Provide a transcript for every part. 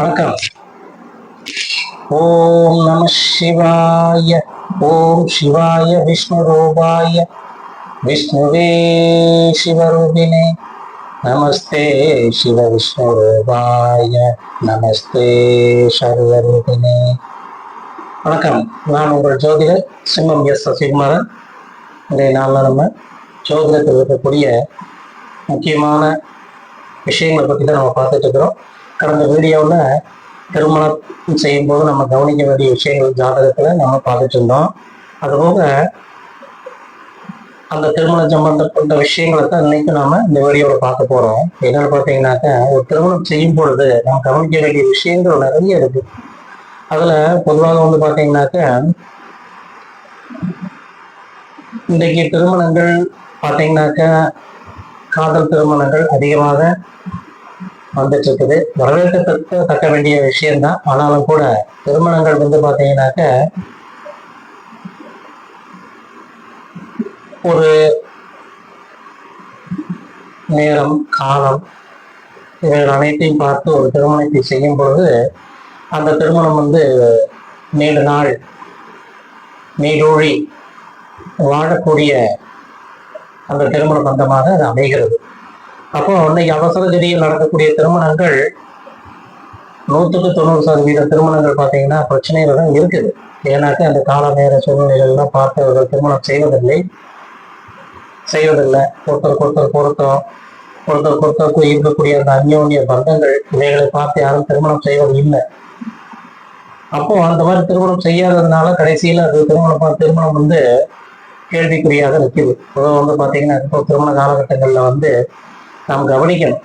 வணக்கம். ஓம் நம சிவாய ஓம் சிவாய விஷ்ணு ரூபாய விஷ்ணுவே சிவரூபிணே நமஸ்தே சிவ விஷ்ணு ரூபாய நமஸ்தே சர்வரூபிணே வணக்கம். நான் உங்கள் ஜோதிடர் சிம்மம் எஸ் சசிகுமாரன். இன்றைய நாளில் நம்ம ஜோதிடத்தில் இருக்கக்கூடிய முக்கியமான விஷயங்களை பற்றி தான் நம்ம பார்த்துட்டு இருக்கிறோம். கடந்த வீடியோவில் திருமணம் செய்யும்போது நம்ம கவனிக்க வேண்டிய விஷயங்கள் ஜாதகத்தில் நம்ம பார்த்துட்டு இருந்தோம். அதுபோக அந்த திருமணம் சம்பந்தப்பட்ட விஷயங்களை தான் இன்னைக்கு நாம இந்த வீடியோவில் பார்க்க போறோம். என்னன்னு பார்த்தீங்கன்னாக்க ஒரு திருமணம் செய்யும் பொழுது நம்ம கவனிக்க வேண்டிய விஷயங்கள் நிறைய இருக்கு. அதுல பொதுவாக வந்து பார்த்தீங்கன்னாக்க இன்றைக்கு திருமணங்கள் பார்த்தீங்கன்னாக்க காதல் திருமணங்கள் அதிகமாக வந்துட்டு இருக்குது வரவேற்கத்தக்க தக்க வேண்டிய விஷயம்தான். ஆனாலும் கூட திருமணங்கள் வந்து பார்த்தீங்கன்னாக்க ஒரு நேரம் காலம் இவைகள் அனைத்தையும் பார்த்து ஒரு திருமணத்தை செய்யும் பொழுது அந்த திருமணம் வந்து நீண்ட நாள் நீடூழி வாழக்கூடிய அந்த திருமண பந்தமாக அது அமைகிறது. அப்போ இன்னைக்கு அவசர கதியில் நடக்கக்கூடிய திருமணங்கள் நூற்றுக்கு தொண்ணூறு சதவீத திருமணங்கள் பார்த்தீங்கன்னா பிரச்சனைகள் தான் இருக்குது. ஏன்னாக்க அந்த கால நேர சூழ்நிலைகள்லாம் பார்த்து அவர்கள் திருமணம் செய்வதில்லை. செய்வதில்லை. ஒருத்தர் ஒருத்தர் பொருத்தம் ஒருத்தர் ஒருத்தருக்கு இருக்கக்கூடிய அந்த அந்யோன்ய பந்தங்கள் இவைகளை பார்த்து யாரும் திருமணம் செய்வது இல்லை. அப்போ அந்த மாதிரி திருமணம் செய்யாததுனால கடைசியில் அது திருமணம் திருமணம் வந்து கேள்விக்குறியாக இருக்குது பொதுவாக வந்து பார்த்தீங்கன்னா இப்போ திருமண காலகட்டங்களில் வந்து நாம் கவனிக்கணும்.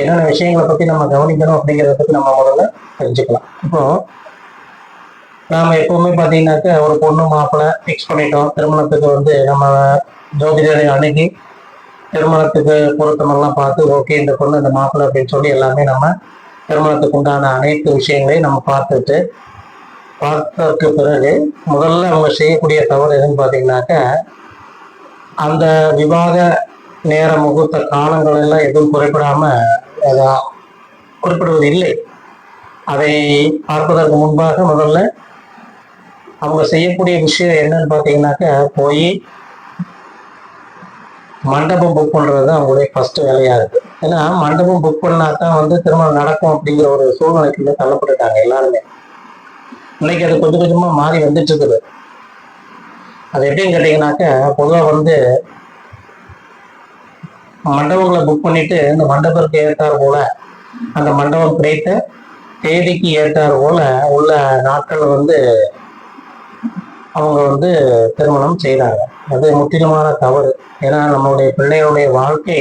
என்னென்ன விஷயங்களை பற்றி நம்ம கவனிக்கணும் அப்படிங்கிறத பற்றி நம்ம முதல்ல தெரிஞ்சுக்கலாம். இப்போ நாம் எப்பவுமே பார்த்தீங்கன்னாக்கா ஒரு பொண்ணு மாப்பிள்ளை ஃபிக்ஸ் பண்ணிட்டோம். திருமணத்துக்கு வந்து நம்ம ஜோதிடரை அணுகி திருமணத்துக்கு பொருத்தமெல்லாம் பார்த்து ஓகே இந்த பொண்ணு இந்த மாப்பிள்ளை அப்படின்னு சொல்லி எல்லாமே நம்ம திருமணத்துக்கு உண்டான அனைத்து விஷயங்களையும் நம்ம பார்த்துட்டு பார்த்ததுக்கு பிறகு முதல்ல அவங்க செய்யக்கூடிய தவறு எதுன்னு பார்த்தீங்கன்னாக்க அந்த விவாக நேர முகூர்த்த காலங்கள் எல்லாம் எதுவும் குறிப்பிடாம குறிப்பிடுவது இல்லை அதை பார்ப்பதற்கு முன்பாக முதல்ல அவங்க செய்யக்கூடிய விஷயம் என்னன்னு பார்த்தீங்கன்னாக்க போய் மண்டபம் புக் பண்ணுறது தான் அவங்களுடைய ஃபர்ஸ்ட் வேலையா இருக்கு. ஏன்னா மண்டபம் புக் பண்ணா தான் வந்து திருமணம் நடக்கும் அப்படிங்கிற ஒரு சூழ்நிலைக்குள்ள தள்ளப்பட்டுட்டாங்க எல்லாருமே. இன்னைக்கு அது கொஞ்சம் கொஞ்சமா மாறி வந்துட்டு இருக்குது. அது எப்படின்னு கேட்டீங்கன்னாக்க பொதுவாக வந்து மண்டபங்களை புக் பண்ணிட்டு இந்த மண்டபத்துக்கு ஏற்றார் போல அந்த மண்டபம் கிடைத்த தேதிக்கு ஏற்றார் போல உள்ள நாட்கள் வந்து அவங்க வந்து திருமணம் செய்கிறாங்க அது முற்றிலுமான தவறு. ஏன்னா நம்மளுடைய பிள்ளைகளுடைய வாழ்க்கை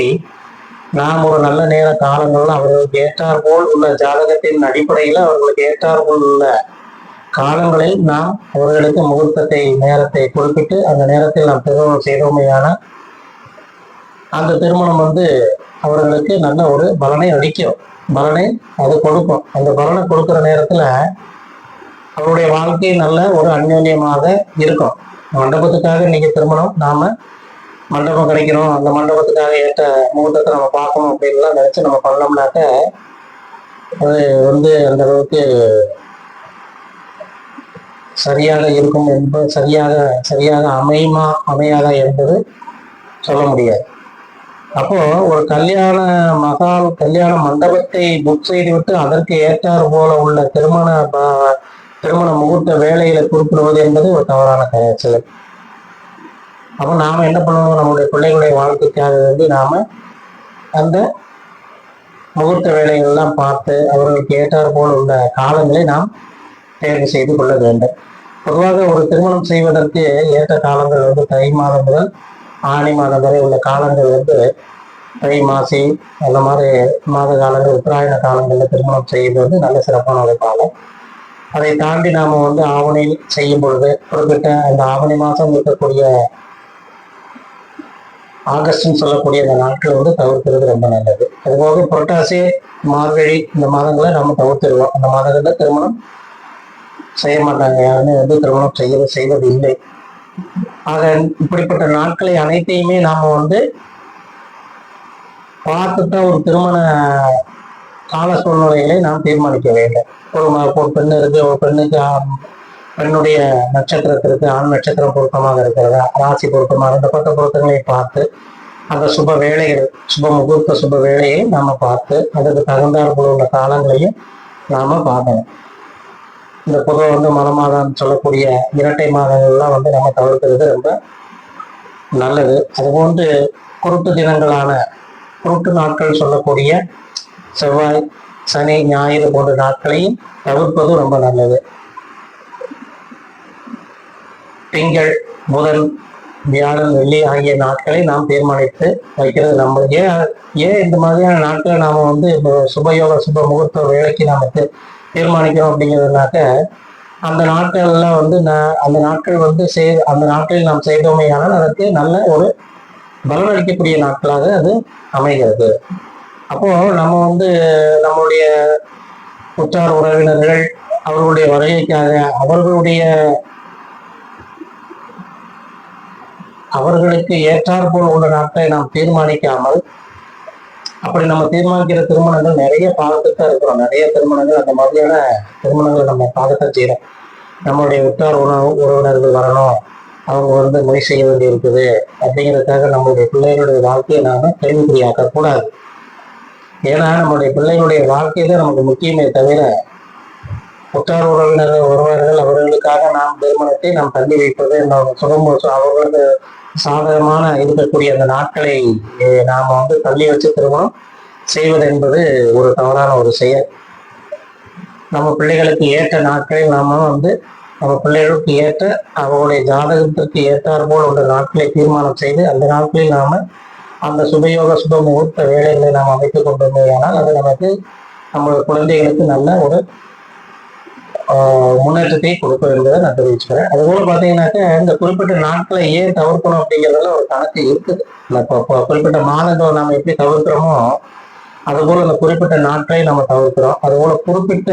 நாம் ஒரு நல்ல நேர காலங்கள்ல அவர்களுக்கு ஏற்றார் போல் உள்ள ஜாதகத்தின் அடிப்படையில் அவர்களுக்கு ஏற்றார் போல் உள்ள காலங்களில் நாம் அவர்களுக்கு முகூர்த்தத்தை நேரத்தை குறிப்பிட்டு அந்த நேரத்தில் நாம் திருமணம் செய்தோமையான அந்த திருமணம் வந்து அவர்களுக்கு நல்ல ஒரு பலனை அளிக்கும். பலனை அது கொடுக்கும். அந்த பலனை கொடுக்குற நேரத்துல அவருடைய வாழ்க்கை நல்ல ஒரு அந்யோன்யமாக இருக்கும். மண்டபத்துக்காக இன்னைக்கு திருமணம். நாம மண்டபம் கிடைக்கணும் அந்த மண்டபத்துக்காக ஏற்ற முகூர்த்தத்தை நம்ம பார்க்கணும் அப்படின்லாம் நினைச்சு நம்ம பண்ணோம்னாக்க அது வந்து அந்த அளவுக்கு சரியாக இருக்கும் என்பது சரியாக சரியாக அமையுமா அமையாதா என்பது சொல்ல முடியாது. அப்போ ஒரு கல்யாண மகால் கல்யாண மண்டபத்தை புக் செய்துவிட்டு அதற்கு ஏற்றாறு போல உள்ள திருமண திருமண முகூர்த்த வேலையில குறிப்பிடுவது என்பது ஒரு தவறான க- செயல் அப்போ நாம என்ன பண்ணணும்? நம்முடைய பிள்ளைகளுடைய வாழ்க்கைக்காக வந்து நாம அந்த முகூர்த்த வேலைகள்லாம் பார்த்து அவர்களுக்கு ஏற்றாறு போல உள்ள காலங்களை நாம் தேர்வு செய்து கொள்ள வேண்டும். பொதுவாக ஒரு திருமணம் செய்வதற்கு ஏற்ற காலங்கள் வந்து தை மாதம் முதல் ஆணி மாதம் வரை உள்ள காலங்கள் வந்து தை மாசி அந்த மாதிரி மாத காலங்கள் உத்தராயண காலங்களில் திருமணம் செய்வது வந்து நல்ல சிறப்பான ஒரு காலம். அதை தாண்டி நாம வந்து ஆவணி செய்யும் பொழுது குறிப்பிட்ட அந்த ஆவணி மாதம் இருக்கக்கூடிய ஆகஸ்ட்னு சொல்லக்கூடிய அந்த நாட்கள் வந்து தவிர்க்கிறது ரொம்ப நல்லது. அதுபோக புரட்டாசி மார்கழி இந்த மாதங்களை நம்ம தவிர்த்துருவோம். அந்த மாதங்களில் திருமணம் செய்ய மாட்டாங்க. யாருமே வந்து திருமணம் செய்ய செய்வது இல்லை ஆக இப்படிப்பட்ட நாட்களை அனைத்தையுமே நாம வந்து பார்த்து ஒரு திருமண கால சூழ்நிலைகளை நாம் தீர்மானிக்க வேண்டும். ஒரு ஒரு பெண்ணு இருக்கு ஒரு பெண்ணுக்கு பெண்ணுடைய நட்சத்திரத்திற்கு ஆண் நட்சத்திரம் பொருத்தமாக இருக்கிறதா? ராசி பொருத்தமாக இந்த பக்க பொருத்தங்களை பார்த்து அந்த சுப வேலைகள் சுப முகூர்த்த சுப வேலையை நாம பார்த்து அதுக்கு தகுந்தாற்போல் உள்ள காலங்களையும் நாம பார்க்கணும். இந்த பொதுவாக வந்து மத மாதம் சொல்லக்கூடிய இரட்டை மாதங்கள்லாம் வந்து நம்ம தவிர்க்கிறது ரொம்ப நல்லது. அதுபோன்று குருட்டு தினங்களான குருட்டு நாட்கள் சொல்லக்கூடிய செவ்வாய் சனி ஞாயிறு போன்ற நாட்களையும் தவிர்ப்பது ரொம்ப நல்லது. திங்கள் புதன் வியாழன் வெள்ளி ஆகிய நாட்களை நாம் தீர்மானித்து வைக்கிறது நம்ம. ஏன் ஏன் இந்த மாதிரியான நாட்களை நாம வந்து சுபயோக சுப முகூர்த்த வேலைக்கு நாம் தீர்மானிக்கும் தீர்மானிக்கிறோம் அப்படிங்கிறதுனாக்க அந்த நாட்கள்ல வந்து நான் அந்த நாட்கள் வந்து செய் அந்த நாட்களில் நாம் செய்தோமேயானால் அதற்கு நல்ல ஒரு பலனளிக்கக்கூடிய நாட்களாக அது அமைகிறது. அப்போ நம்ம வந்து நம்மளுடைய உற்றார் உறவினர்கள் அவர்களுடைய வருகைக்காக அவர்களுடைய அவர்களுக்கு ஏற்றாற்போல் உள்ள நாட்களை நாம் தீர்மானிக்காமல் அப்படி நம்ம தீர்மானிக்கிற திருமணங்கள் நிறைய பார்த்துட்டு தான் இருக்கிறோம். நிறைய திருமணங்கள் அந்த மாதிரியான திருமணங்கள் நம்ம பார்க்கத்தான் செய்யறோம். நம்மளுடைய உற்றார் உறவு உறவினர்கள் வரணும். அவங்க வந்து மொழி செய்ய வேண்டி இருக்குது அப்படிங்கிறதுக்காக நம்மளுடைய பிள்ளைகளுடைய வாழ்க்கையை நாம கேள்விக்குறியாக்க கூடாது. ஏன்னா நம்மளுடைய பிள்ளைகளுடைய வாழ்க்கை தான் நமக்கு முக்கியமே தவிர உற்றார் உறவினர்கள் உறவினர்கள் அவர்களுக்காக நாம் திருமணத்தை நாம் தள்ளி வைப்பது நம்ம சுகம் அவர்களுக்கு சாதகமான இருக்கக்கூடிய அந்த நாட்களை நாம வந்து தள்ளி வச்சு திருமணம் செய்வது என்பது ஒரு தவறான ஒரு செயல். நம்ம பிள்ளைகளுக்கு ஏற்ற நாட்களை நாம வந்து நம்ம பிள்ளைகளுக்கு ஏற்ற அவருடைய ஜாதகத்திற்கு ஏற்றார் போல் உள்ள நாட்களை தீர்மானம் செய்து அந்த நாட்களில் நாம அந்த சுபயோக சுப முகூர்த்த வேலைகளை நாம் அமைத்துக் கொண்டோமேயானால் அது நமக்கு நம்ம குழந்தைகளுக்கு நல்ல ஒரு முன்னேற்றத்தை கொடுக்க என்பதை நான் தெரிவிச்சுக்கிறேன். அதுபோல பார்த்தீங்கன்னாக்க இந்த குறிப்பிட்ட நாட்களை ஏன் தவிர்க்கணும் அப்படிங்கிறதுல ஒரு கணக்கு இருக்குது. குறிப்பிட்ட மாதங்களை நாம எப்படி தவிர்க்கிறோமோ அதுபோல இந்த குறிப்பிட்ட நாட்களை நம்ம தவிர்க்கிறோம். அதுபோல குறிப்பிட்ட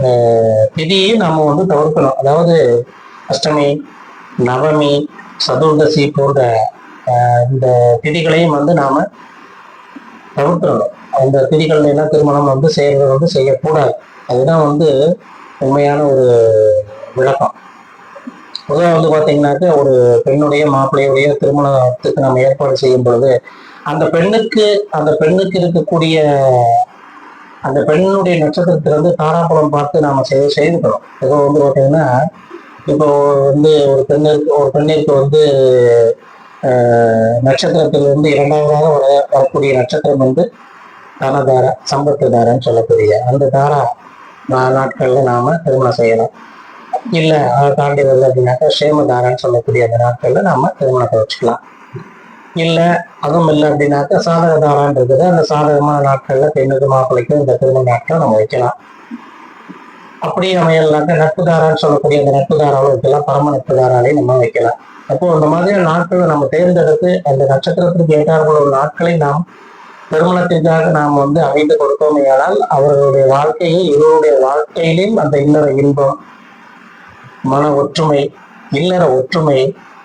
ஆஹ், திதியையும் நாம வந்து தவிர்க்கணும். அதாவது அஷ்டமி நவமி சதுர்தசி போன்ற ஆஹ், இந்த திதிகளையும் வந்து நாம தவிர்க்கிறோம் அந்த திதிகள்ல எல்லாம் திருமணம் வந்து செய்யறது வந்து செய்யக்கூடாது. அதுதான் வந்து உண்மையான ஒரு விளக்கம். பொதுவாக வந்து பார்த்தீங்கன்னாக்க ஒரு பெண்ணுடைய மாப்பிள்ளையுடைய திருமணத்துக்கு நம்ம ஏற்பாடு செய்யும் பொழுது அந்த பெண்ணுக்கு அந்த பெண்ணுக்கு இருக்கக்கூடிய அந்த பெண்ணுடைய நட்சத்திரத்திலிருந்து தாராபுரம் பார்த்து நாம செய்து செய்துக்கிறோம் இப்போ வந்து பார்த்தீங்கன்னா இப்போ வந்து ஒரு பெண்ணிற்கு ஒரு பெண்ணிற்கு வந்து ஆஹ், நட்சத்திரத்திலிருந்து இரண்டாவதாக வர வரக்கூடிய நட்சத்திரம் வந்து தனதார சம்பத்து தாரன்னு சொல்லக்கூடிய அந்த தாரா. நாட்கள்ல நாம திருமணம் செய்யலாம் இல்ல அதை தாண்டி வருது அப்படின்னாக்கா சேமதாரன்னு சொல்லக்கூடிய அந்த நாட்கள்ல நாம திருமணத்தை வச்சுக்கலாம். இல்ல அதுவும் இல்லை அப்படின்னாக்கா சாதக தாரான் அந்த சாதகமான நாட்கள்ல பெண்ணுக்கு மாப்பிள்ளைக்கும் இந்த திருமண நாட்கள் நம்ம வைக்கலாம். அப்படியே அமையலாக்க நட்பு தாரான்னு சொல்லக்கூடிய அந்த நட்பு தாராவும் வைக்கலாம் பரம நட்பு தாராலையும் நம்ம வைக்கலாம். அப்போ இந்த மாதிரியான நாட்களை நம்ம தேர்ந்தெடுத்து அந்த நட்சத்திரத்திற்கு ஏற்றாற்போல ஒரு நாட்களை நாம் திருமணத்திற்காக நாம் வந்து அமைந்து கொடுத்தோமையானால் அவர்களுடைய வாழ்க்கையில் இருவருடைய வாழ்க்கையிலும் அந்த இல்லற இன்பம் மன ஒற்றுமை இல்லற ஒற்றுமை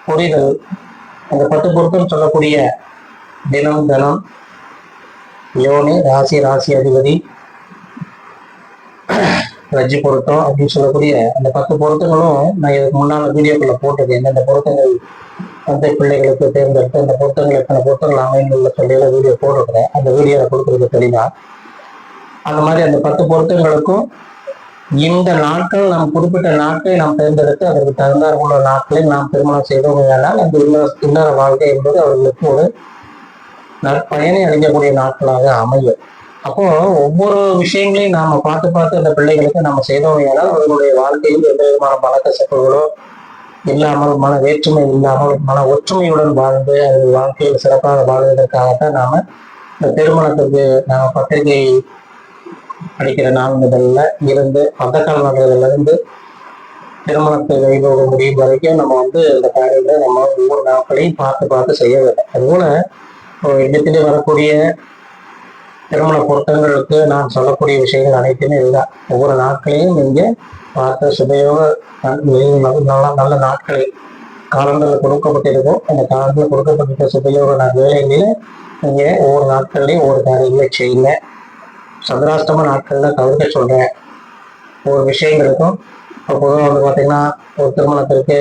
புரிதல் அந்த பத்து பொருத்தம் சொல்லக்கூடிய தினம் தினம் யோனி ராசி ராசி அதிபதி ரஜ்ஜி பொருத்தம் அப்படின்னு சொல்லக்கூடிய அந்த பத்து பொருத்தங்களும் நான் இதுக்கு முன்னால் வீடியோக்குள்ள போட்டது. எந்தெந்த பொருத்தங்கள் தந்தை பிள்ளைகளுக்கு தேர்ந்தெடுத்து அந்த புத்தகங்கள் எத்தனை புத்தகங்கள் அமைந்துள்ள சொல்லியில வீடியோ போட்டிருக்கிறேன் அந்த வீடியோவை கொடுக்குறது தெளிவா அந்த மாதிரி அந்த பத்து பொருத்தங்களுக்கும் இந்த நாட்கள் நாம் குறிப்பிட்ட நாட்களை நாம் தேர்ந்தெடுத்து அதற்கு தகுந்தார் உள்ள நாட்களை நாம் திருமணம் செய்தோமையானால் அந்த இன்னொரு இல்லற வாழ்க்கை என்பது அவர்களுக்கு ஒரு நற்பயனை அளிக்கக்கூடிய நாட்களாக அமையும். அப்போ ஒவ்வொரு விஷயங்களையும் நாம பார்த்து பார்த்து அந்த பிள்ளைகளுக்கு நம்ம செய்தோமையானால் அவர்களுடைய வாழ்க்கையில் எந்த விதமான பழக்கசப்புகளோ இல்லாமல் மன வேற்றுமை இல்லாமல் மன ஒற்றுமையுடன் வாழ்ந்து அவர்கள் வாழ்க்கையில் சிறப்பாக வாழ்வதற்காகத்தான் நாம இந்த திருமணத்துக்கு நாம பத்திரிகை படிக்கிற நாள் முதல்ல இருந்து அந்த கால இருந்து திருமணத்தை வைபோக முடியும் வரைக்கும் நம்ம வந்து இந்த காரியங்களை நம்ம ஒவ்வொரு நாட்களையும் பார்த்து பார்த்து செய்ய வேண்டும். அதுபோல இடத்திலே வரக்கூடிய திருமண பொருத்தங்களுக்கு நான் சொல்லக்கூடிய விஷயங்கள் அனைத்துமே இதுதான் ஒவ்வொரு நாட்களையும் இங்கே பார்த்த சுபயோக நல்ல நல்ல நல்ல நாட்களை காலங்களில் கொடுக்கப்பட்டிருக்கும். அந்த காலங்களில் கொடுக்கப்பட்டிருக்க சுபயோக நாள் வேலைகளில் இங்கே ஒவ்வொரு நாட்கள்லையும் ஒவ்வொரு காரியங்களை செய்யுங்க சந்திராஷ்டம நாட்கள்ல தவிர்க்க சொல்றேன். ஒரு விஷயங்களுக்கும் இப்போ பொதுவாக வந்து பார்த்தீங்கன்னா ஒரு திருமணத்திற்கு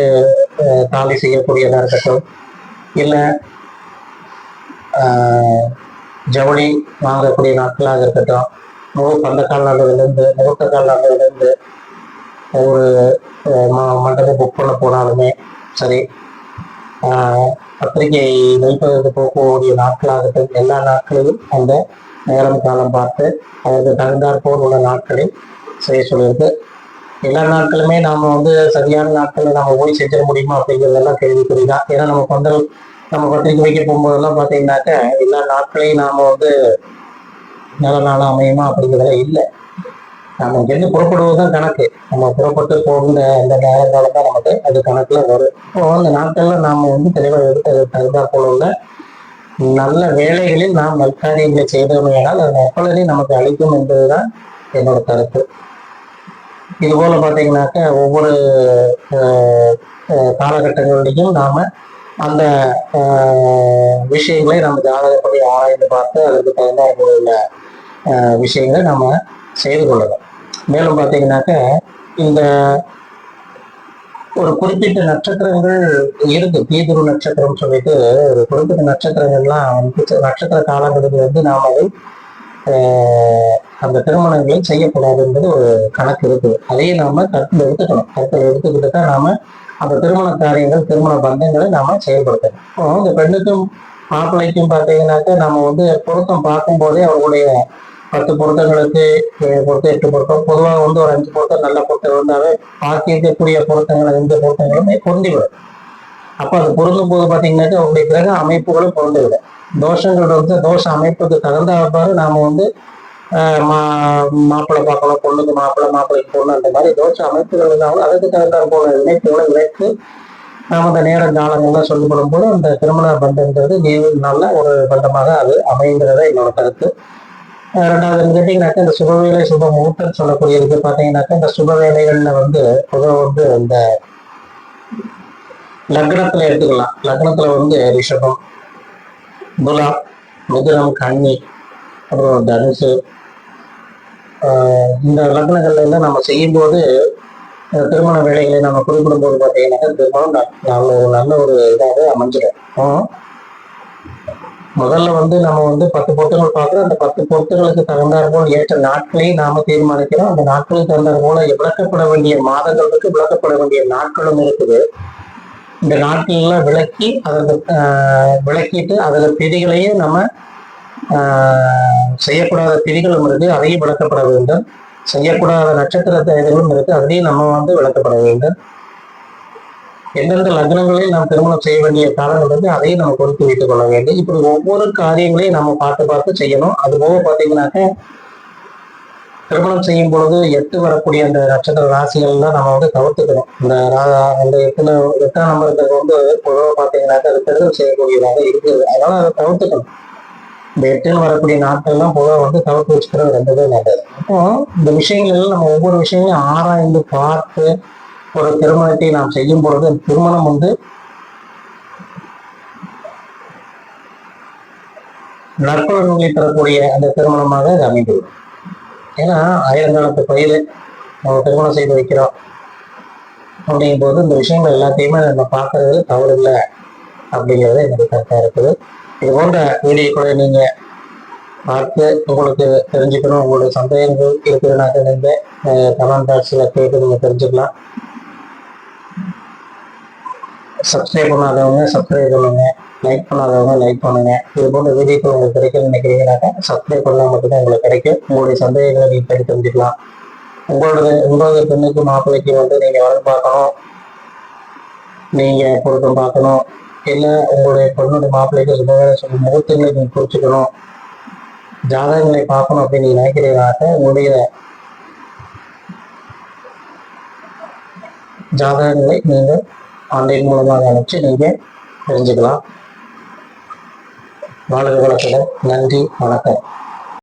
அஹ், தாலி செய்யக்கூடியதாக இருக்கட்டும் இல்லை ஜவுளி வாங்கக்கூடிய நாட்களாக இருக்கட்டும். முக பந்த கால் நாடுகளிலிருந்து முகூர்த்த கால் ஒரு மண்டபம் புக் பண்ண போனாலுமே சரி பத்திரிகை வைப்பதற்கு போகக்கூடிய நாட்களாகட்டும் எல்லா நாட்களிலும் அந்த நேரம் காலம் பார்த்து அதற்கு தகுந்தாற்போல் உள்ள நாட்களில் செய்ய சொல்லியிருக்கு. எல்லா நாட்களுமே நாம வந்து சரியான நாட்களில் நம்ம போய் செஞ்சிட முடியுமா அப்படிங்கிறதெல்லாம் கேள்விக்குறி தான் ஏன்னா நம்ம வந்து நம்ம பத்திரிக்கை வைக்க போகும்போதெல்லாம் பார்த்தீங்கன்னாக்க எல்லா நாட்களையும் நாம வந்து நல்ல நாளாக அமையுமா அப்படிங்கிறதெல்லாம் இல்லை. நம்ம இங்கேருந்து புறப்படுவது தான் கணக்கு. நம்ம புறப்பட்டு போகிற அந்த நேரம் தான் நமக்கு அது கணக்குல வரும். இப்போ அந்த நாட்கள்ல நாம வந்து தெளிவாக எடுத்து அது தகுந்தா போல உள்ள நல்ல வேலைகளில் நாம் நற்காரியங்களை செய்தோமையானால் அது மக்களையும் நமக்கு அளிக்கும் என்பதுதான் என்னோட கருத்து. இது போல பார்த்தீங்கன்னாக்க ஒவ்வொரு அஹ், காலகட்டங்களிலையும் நாம அந்த விஷயங்களை நம்ம ஜாதகப்படி ஆராய்ந்து பார்த்து அதற்கு தகுந்த உள்ள விஷயங்களை நம்ம செய்து கொள்ளலாம். மேலும் பார்த்தீங்கன்னாக்க இந்த ஒரு குறிப்பிட்ட நட்சத்திரங்கள் இருக்கு தீதுரு நட்சத்திரம் சொல்லிட்டு ஒரு குறிப்பிட்ட நட்சத்திரங்கள்லாம் நட்சத்திர காலங்களுக்கு வந்து நாம் அதை அந்த திருமணங்களை செய்யக்கூடாது என்பது ஒரு கணக்கு இருக்குது அதையும் நாம கருத்தில் எடுத்துக்கணும். கருத்தில் எடுத்துக்கிட்டு தான் நாம அந்த திருமண காரியங்கள் திருமண பந்தங்களை நாம செயல்படுத்தணும். இந்த பெண்ணுக்கும் மாப்பிள்ளைக்கும் பார்த்தீங்கன்னாக்க நம்ம வந்து பொருத்தம் பார்க்கும்போதே அவர்களுடைய பத்து பொருத்தங்களுக்கு ஏழு பொருத்தம் எட்டு பொருத்தம் பொதுவாக வந்து ஒரு அஞ்சு பொருத்தம் நல்ல பொருத்தம் இருந்தாவே பாக்கி இருக்கக்கூடிய பொருத்தங்கள் எந்த பொருத்தங்களுமே பொருந்திவிடும். அப்போ அது பொருந்தும் போது பார்த்தீங்கன்னாக்க அவங்களுடைய கிரக அமைப்புகளும் பொருந்துவிடும். தோஷங்கள் வந்து தோஷ அமைப்புக்கு தகுந்தவாறு நாம வந்து ஆஹ், மா மாப்பிள்ளை பார்க்கணும் பொண்ணுக்கு மாப்பிள்ளை மாப்பிள்ளைக்கு பொண்ணு அந்த மாதிரி தோஷ அமைப்புகள் இருந்தாலும் அதுக்கு தகுந்தாற் போல இணைப்புகளை இணைத்து நாம் அந்த நேர காலங்கள்லாம் சொல்லப்படும் போது அந்த திருமண பந்தங்கிறது நீண்ட நல்ல ஒரு பந்தமாக அது அமைங்கிறத என்னோட கருத்து. ரெண்டாவது கேட்டீங்கன்னாக்கா இந்த சுபவேலை சுப முகூர்த்தம் சொல்லக்கூடியதுக்கு பார்த்தீங்கன்னாக்கா இந்த சுவவேலைகள்ல வந்து பொதுவாக வந்து இந்த லக்னத்துல எடுத்துக்கலாம். லக்னத்துல வந்து ரிஷபம். துலா மிதுனம் கன்னி அப்புறம் தனுசு. ஆஹ் இந்த லக்னங்கள்ல எல்லாம் நம்ம செய்யும்போது திருமண வேலைகளை நம்ம குறிப்பிடும் போது பார்த்தீங்கன்னாக்கா திருமணம் நல்ல ஒரு நல்ல ஒரு இதாக அமைஞ்சிடும். முதல்ல வந்து நம்ம வந்து பத்து பொருத்தங்கள் பார்க்குறோம் அந்த பத்து பொருத்தங்களுக்கு தகுந்தாற் போல் ஏற்ற நாட்களை நாம தீர்மானிக்கிறோம். அந்த நாட்களுக்கு தகுந்தாற் போல விளக்கப்பட வேண்டிய மாதங்களுக்கு விளக்கப்பட வேண்டிய நாட்களும் இருக்குது. இந்த நாட்கள்லாம் விளக்கி அதில் ஆஹ், விளக்கிட்டு அதில் பிரிகளையும் நம்ம ஆஹ், செய்யக்கூடாத பிரிகளும் இருக்கு அதையும் விளக்கப்பட வேண்டும். செய்யக்கூடாத நட்சத்திர இதுகளும் இருக்கு அதையும் நம்ம வந்து விளக்கப்பட வேண்டும். எந்தெந்த லக்னங்களையும் நாம் திருமணம் செய்ய வேண்டிய காலங்கள் வந்து அதையும் நம்ம கொடுத்து வைத்துக் கொள்ள வேண்டும். இப்படி ஒவ்வொரு காரியங்களையும் நம்ம பார்த்து பார்த்து செய்யணும். அது போக பார்த்தீங்கன்னாக்க திருமணம் செய்யும் பொழுது எட்டு வரக்கூடிய அந்த நட்சத்திர ராசிகள்ல நம்ம வந்து தவிர்த்துக்கணும். இந்த அந்த எட்டுல எட்டாம் நம்பருங்கிறது வந்து பொதுவாக பார்த்தீங்கன்னாக்க அது பெருதல் செய்யக்கூடியதாக இருக்குது. அதனால அதை தவிர்த்துக்கணும். இந்த எட்டுன்னு வரக்கூடிய நாட்கள்லாம் பொதுவாக வந்து தவிர்த்து வச்சுக்கிறது ரொம்பவே நல்லது. அப்போ இந்த விஷயங்கள் எல்லாம் நம்ம ஒவ்வொரு விஷயங்களையும் ஆராய்ந்து பார்த்து ஒரு திருமணத்தை நாம் செய்யும் பொழுது அந்த திருமணம் வந்து நற்பலன்களை தரக்கூடிய அந்த திருமணமாக அது அமைந்துவிடும். ஏன்னா ஆயிரங்காலத்து பயிர் நம்ம திருமணம் செய்து வைக்கிறோம். அப்படிங்கும் போது இந்த விஷயங்கள் எல்லாத்தையுமே நம்ம பார்க்கறதுல தவறு இல்லை. அப்படிங்கிறது எங்களுக்கு கருத்தாக இருக்குது. இது போன்ற வீடியோக்களை நீங்க பார்த்து உங்களுக்கு தெரிஞ்சுக்கணும். உங்களுடைய சந்தேகங்கள் இருக்குதுனாக்க நீங்க கமெண்ட் பாக்ஸில் கேட்டு நீங்க தெரிஞ்சுக்கலாம். சப்ஸ்கிரைப் பண்ணாதவங்க சப்ஸ்கிரைப் பண்ணுங்க. லைக் பண்ணாதவங்க லைக் பண்ணுங்க. இது போன்ற வீடியோக்கள் உங்களுக்கு கிடைக்கும்னு நினைக்கிறீங்கன்னாக்கா சப்ஸ்கிரைப் பண்ணால் மட்டும்தான் உங்களுக்கு கிடைக்கும். உங்களுடைய சந்தேகங்களை நீங்க படி தெரிஞ்சுக்கலாம் உங்களோட உங்களோட பெண்ணுக்கு மாப்பிள்ளைக்கு வந்து நீங்க வரன் பார்க்கணும். நீங்க பொருத்தம் பார்க்கணும். இல்லை உங்களுடைய பொண்ணுடைய மாப்பிள்ளைக்கு சுபவேளை சொல்லி முகூர்த்தங்களை நீங்க குறிச்சுக்கணும். ஜாதகங்களை பார்க்கணும் அப்படின்னு நீங்க நினைக்கிறீங்கனாக்க உங்களுடைய ஜாதகங்களை நீங்கள் ஆன்லைன் மூலமாக அனுப்பிச்சு நீங்கள் தெரிஞ்சுக்கலாம். வாழ்க வளத்துடன் நன்றி வணக்கம்.